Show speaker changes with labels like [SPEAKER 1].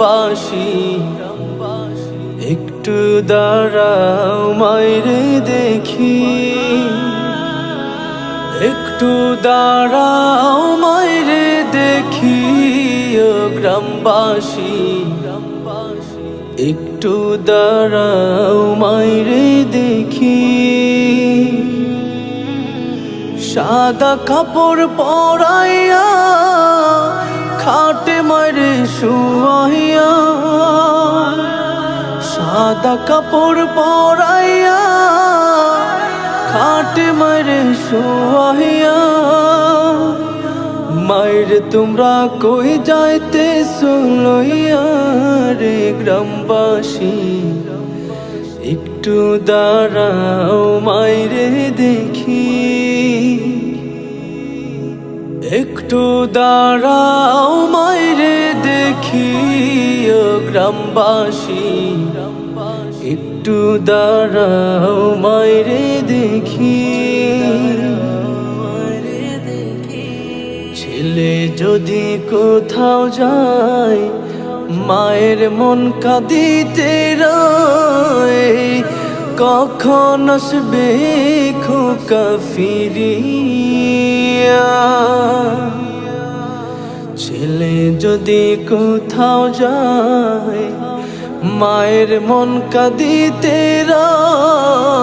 [SPEAKER 1] গ্রামবাসী একটু দাঁড়াও মাইরে দেখি। একটু দাঁড়াও মাইরে দেখি, ও গ্রামবাসী। একটু দাঁড়াও মাইরে দেখি। সাদা কাপড় পরাইয়া খাটে শুয়াইয়া সাদা কাপড় পরাইয়া, খাটে মারে শুয়াইয়া মায়ের তোমরা কই যাইতে লইয়া রে গ্রামবাসী? একটু দাঁড়াও মাইরে দেখি একটু দাঁড়াও মাইরে দেখি ও গ্রামবাসী। একটু দাঁড়াও মাইরে দেখি। ছেলে যদি কোথাও যায়, মায়ের মন কাঁদিতে কখন আসবে খোকা ফিরিয়া? যদি কোথাও যায় মায়ের মন কাঁদিতে রয়।